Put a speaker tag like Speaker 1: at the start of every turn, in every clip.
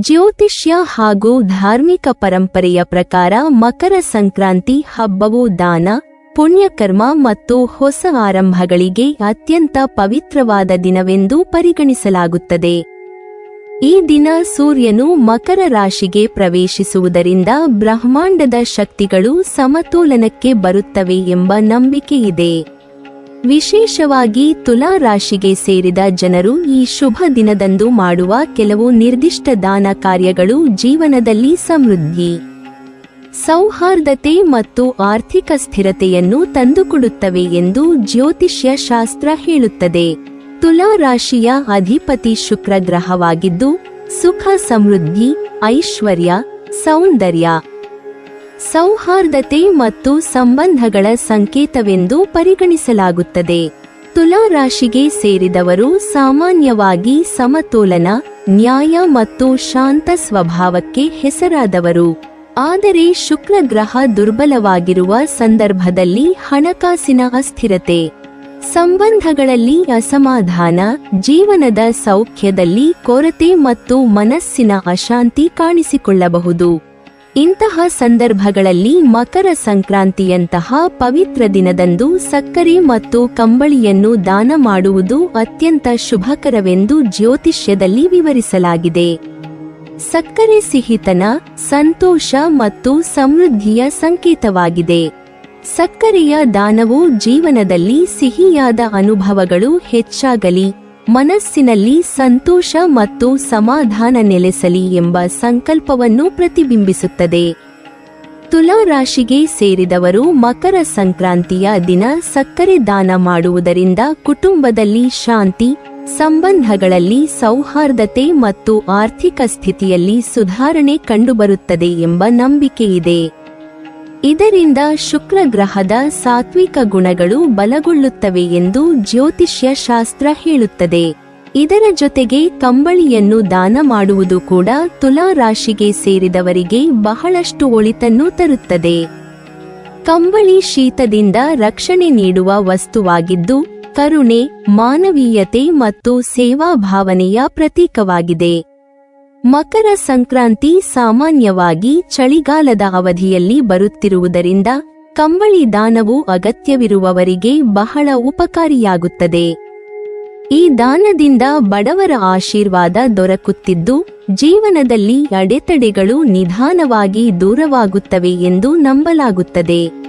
Speaker 1: ಜ್ಯೋತಿಷ್ಯ ಹಾಗೂ ಧಾರ್ಮಿಕ ಪರಂಪರೆಯ ಪ್ರಕಾರ ಮಕರ ಸಂಕ್ರಾಂತಿ ಹಬ್ಬವು ದಾನ, ಪುಣ್ಯಕರ್ಮ ಮತ್ತು ಹೊಸ ಆರಂಭಗಳಿಗೆ ಅತ್ಯಂತ ಪವಿತ್ರವಾದ ದಿನವೆಂದು ಪರಿಗಣಿಸಲಾಗುತ್ತದೆ. ಈ ದಿನ ಸೂರ್ಯನು ಮಕರ ರಾಶಿಗೆ ಪ್ರವೇಶಿಸುವುದರಿಂದ ಬ್ರಹ್ಮಾಂಡದ ಶಕ್ತಿಗಳು ಸಮತೋಲನಕ್ಕೆ ಬರುತ್ತವೆ ಎಂಬ ನಂಬಿಕೆಯಿದೆ. ವಿಶೇಷವಾಗಿ ತುಲಾ ರಾಶಿಗೆ ಸೇರಿದ ಜನರು ಈ ಶುಭ ದಿನದಂದು ಮಾಡುವ ಕೆಲವು ನಿರ್ದಿಷ್ಟ ದಾನ ಕಾರ್ಯಗಳು ಜೀವನದಲ್ಲಿ ಸಮೃದ್ಧಿ, ಸೌಹಾರ್ದತೆ ಮತ್ತು ಆರ್ಥಿಕ ಸ್ಥಿರತೆಯನ್ನು ತಂದುಕೊಡುತ್ತವೆ ಎಂದು ಜ್ಯೋತಿಷ್ಯ ಶಾಸ್ತ್ರ ಹೇಳುತ್ತದೆ. ತುಲಾ ರಾಶಿಯ ಅಧಿಪತಿ ಶುಕ್ರ ಗ್ರಹವಾಗಿದ್ದು, ಸುಖ ಸಮೃದ್ಧಿ, ಐಶ್ವರ್ಯ, ಸೌಂದರ್ಯ ಸೌಹಾರ್ದತೆ ಮತ್ತು ಸಂಬಂಧಗಳ ಸಂಕೇತವೆಂದು ಪರಿಗಣಿಸಲಾಗುತ್ತದೆ. ತುಲಾ ರಾಶಿಗೆ ಸೇರಿದವರು ಸಾಮಾನ್ಯವಾಗಿ ಸಮತೋಲನ, ನ್ಯಾಯ ಮತ್ತು ಶಾಂತ ಸ್ವಭಾವಕ್ಕೆ ಹೆಸರಾದವರು. ಆದರೆ ಶುಕ್ರ ಗ್ರಹ ದುರ್ಬಲವಾಗಿರುವ ಸಂದರ್ಭದಲ್ಲಿ ಹಣಕಾಸಿನ ಅಸ್ಥಿರತೆ. ಸಂಬಂಧಗಳಲ್ಲಿ ಅಸಮಾಧಾನ, ಜೀವನದ ಸೌಖ್ಯದಲ್ಲಿ ಕೊರತೆ ಮತ್ತು ಮನಸ್ಸಿನ ಅಶಾಂತಿ ಕಾಣಿಸಿಕೊಳ್ಳಬಹುದು. ಇಂತಹ ಸಂದರ್ಭಗಳಲ್ಲಿ ಮಕರ ಸಂಕ್ರಾಂತಿಯಂತಹ ಪವಿತ್ರ ದಿನದಂದು ಸಕ್ಕರೆ ಮತ್ತು ಕಂಬಳಿಯನ್ನು ದಾನ ಮಾಡುವುದು ಅತ್ಯಂತ ಶುಭಕರವೆಂದು ಜ್ಯೋತಿಷ್ಯದಲ್ಲಿ ವಿವರಿಸಲಾಗಿದೆ. ಸಕ್ಕರೆ ಸಿಹಿತನ ಸಂತೋಷ ಮತ್ತು ಸಮೃದ್ಧಿಯ ಸಂಕೇತವಾಗಿದೆ. ಸಕ್ಕರೆಯ ದಾನವು ಜೀವನದಲ್ಲಿ ಸಿಹಿಯಾದ ಅನುಭವಗಳು ಹೆಚ್ಚಾಗಲಿ. ಮನಸ್ಸಿನಲ್ಲಿ ಸಂತೋಷ ಮತ್ತು ಸಮಾಧಾನ ನೆಲೆಸಲಿ ಎಂಬ ಸಂಕಲ್ಪವನ್ನು ಪ್ರತಿಬಿಂಬಿಸುತ್ತದೆ. ತುಲಾ ರಾಶಿಗೆ ಸೇರಿದವರು ಮಕರ ಸಂಕ್ರಾಂತಿಯ ದಿನ ಸಕ್ಕರೆ ದಾನ ಮಾಡುವುದರಿಂದ ಕುಟುಂಬದಲ್ಲಿ ಶಾಂತಿ, ಸಂಬಂಧಗಳಲ್ಲಿ ಸೌಹಾರ್ದತೆ ಮತ್ತು ಆರ್ಥಿಕ ಸ್ಥಿತಿಯಲ್ಲಿ ಸುಧಾರಣೆ ಕಂಡುಬರುತ್ತದೆ ಎಂಬ ನಂಬಿಕೆಯಿದೆ. ಇದರಿಂದ ಶುಕ್ರ ಗ್ರಹದ ಸಾತ್ವಿಕ ಗುಣಗಳು ಬಲಗೊಳ್ಳುತ್ತವೆ ಎಂದು ಜ್ಯೋತಿಷ್ಯ ಶಾಸ್ತ್ರ ಹೇಳುತ್ತದೆ. ಇದರ ಜೊತೆಗೆ ಕಂಬಳಿಯನ್ನು ದಾನ ಮಾಡುವುದು ಕೂಡ ತುಲಾ ರಾಶಿಗೆ ಸೇರಿದವರಿಗೆ ಬಹಳಷ್ಟು ಒಳಿತನ್ನು ತರುತ್ತದೆ. ಕಂಬಳಿ ಶೀತದಿಂದ ರಕ್ಷಣೆ ನೀಡುವ ವಸ್ತುವಾಗಿದ್ದು, ಕರುಣೆ, ಮಾನವೀಯತೆ ಮತ್ತು ಸೇವಾ ಭಾವನೆಯ ಪ್ರತೀಕವಾಗಿದೆ. ಮಕರ ಸಂಕ್ರಾಂತಿ ಸಾಮಾನ್ಯವಾಗಿ ಚಳಿಗಾಲದ ಅವಧಿಯಲ್ಲಿ ಬರುತ್ತಿರುವುದರಿಂದ ಕಂಬಳಿ ದಾನವು ಅಗತ್ಯವಿರುವವರಿಗೆ ಬಹಳ ಉಪಕಾರಿಯಾಗುತ್ತದೆ. ಈ ದಾನದಿಂದ ಬಡವರ ಆಶೀರ್ವಾದ ದೊರಕುತ್ತಿದ್ದು, ಜೀವನದಲ್ಲಿ ಅಡೆತಡೆಗಳು ನಿಧಾನವಾಗಿ ದೂರವಾಗುತ್ತವೆ ಎಂದು ನಂಬಲಾಗುತ್ತದೆ.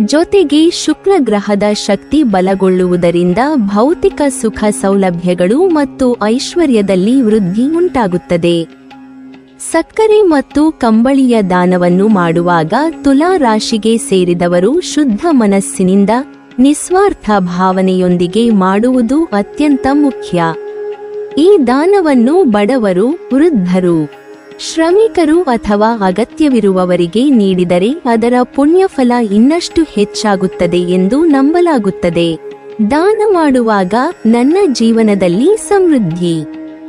Speaker 1: ಜೊತೆಗೆ ಶುಕ್ರ ಗ್ರಹದ ಶಕ್ತಿ ಬಲಗೊಳ್ಳುವುದರಿಂದ ಭೌತಿಕ ಸುಖ ಸೌಲಭ್ಯಗಳು ಮತ್ತು ಐಶ್ವರ್ಯದಲ್ಲಿ ವೃದ್ಧಿ ಉಂಟಾಗುತ್ತದೆ. ಸಕ್ಕರೆ ಮತ್ತು ಕಂಬಳಿಯ ದಾನವನ್ನು ಮಾಡುವಾಗ ತುಲಾ ರಾಶಿಗೆ ಸೇರಿದವರು ಶುದ್ಧ ಮನಸ್ಸಿನಿಂದ ನಿಸ್ವಾರ್ಥ ಭಾವನೆಯೊಂದಿಗೆ ಮಾಡುವುದು ಅತ್ಯಂತ ಮುಖ್ಯ. ಈ ದಾನವನ್ನು ಬಡವರು, ವೃದ್ಧರು ಶ್ರಮಿಕರು ಅಥವಾ ಅಗತ್ಯವಿರುವವರಿಗೆ ನೀಡಿದರೆ ಅದರ ಪುಣ್ಯಫಲ ಇನ್ನಷ್ಟು ಹೆಚ್ಚಾಗುತ್ತದೆ ಎಂದು ನಂಬಲಾಗುತ್ತದೆ. ದಾನ ಮಾಡುವಾಗ ನನ್ನ ಜೀವನದಲ್ಲಿ ಸಮೃದ್ಧಿ,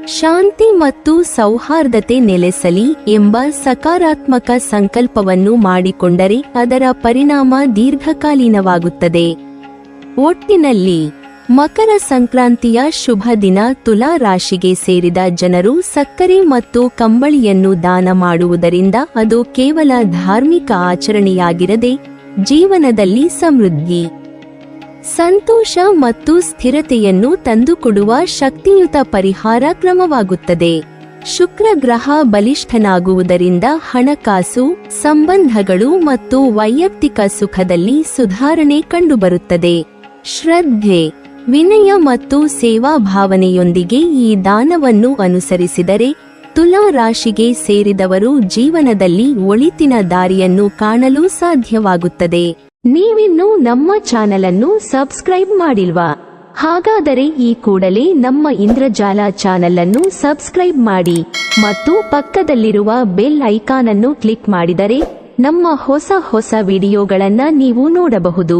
Speaker 1: ಶಾಂತಿ ಮತ್ತು ಸೌಹಾರ್ದತೆ ನೆಲೆಸಲಿ ಎಂಬ ಸಕಾರಾತ್ಮಕ ಸಂಕಲ್ಪವನ್ನು ಮಾಡಿಕೊಂಡರೆ ಅದರ ಪರಿಣಾಮ ದೀರ್ಘಕಾಲೀನವಾಗುತ್ತದೆ. ಒಟ್ಟಿನಲ್ಲಿ ಮಕರ ಸಂಕ್ರಾಂತಿಯ ಶುಭ ದಿನ ತುಲಾ ರಾಶಿಗೆ ಸೇರಿದ ಜನರು ಸಕ್ಕರೆ ಮತ್ತು ಕಂಬಳಿಯನ್ನು ದಾನ ಮಾಡುವುದರಿಂದ ಅದು ಕೇವಲ ಧಾರ್ಮಿಕ ಆಚರಣೆಯಾಗಿರದೆ ಜೀವನದಲ್ಲಿ ಸಮೃದ್ಧಿ, ಸಂತೋಷ ಮತ್ತು ಸ್ಥಿರತೆಯನ್ನು ತಂದುಕೊಡುವ ಶಕ್ತಿಯುತ ಪರಿಹಾರ ಕ್ರಮವಾಗುತ್ತದೆ. ಶುಕ್ರ ಗ್ರಹ ಬಲಿಷ್ಠನಾಗುವುದರಿಂದ ಹಣಕಾಸು, ಸಂಬಂಧಗಳು ಮತ್ತು ವೈಯಕ್ತಿಕ ಸುಖದಲ್ಲಿ ಸುಧಾರಣೆ ಕಂಡುಬರುತ್ತದೆ. ಶ್ರದ್ಧೆ ವಿನಯ ಮತ್ತು ಸೇವಾ ಭಾವನೆಯೊಂದಿಗೆ ಈ ದಾನವನ್ನು ಅನುಸರಿಸಿದರೆ ತುಲಾ ರಾಶಿಗೆ ಸೇರಿದವರು ಜೀವನದಲ್ಲಿ ಒಳಿತಿನ ದಾರಿಯನ್ನು ಕಾಣಲು ಸಾಧ್ಯವಾಗುತ್ತದೆ. ನೀವಿನ್ನೂ ನಮ್ಮ ಚಾನೆಲ್ ಅನ್ನು ಸಬ್ಸ್ಕ್ರೈಬ್ ಮಾಡಿಲ್ವಾ? ಹಾಗಾದರೆ ಈ ಕೂಡಲೇ ನಮ್ಮ ಇಂದ್ರಜಾಲ ಚಾನೆಲ್ ಅನ್ನು ಸಬ್ಸ್ಕ್ರೈಬ್ ಮಾಡಿ ಮತ್ತು ಪಕ್ಕದಲ್ಲಿರುವ ಬೆಲ್ ಐಕಾನ್ ಅನ್ನು ಕ್ಲಿಕ್ ಮಾಡಿದರೆ ನಮ್ಮ ಹೊಸ ಹೊಸ ವಿಡಿಯೋಗಳನ್ನು ನೀವು ನೋಡಬಹುದು.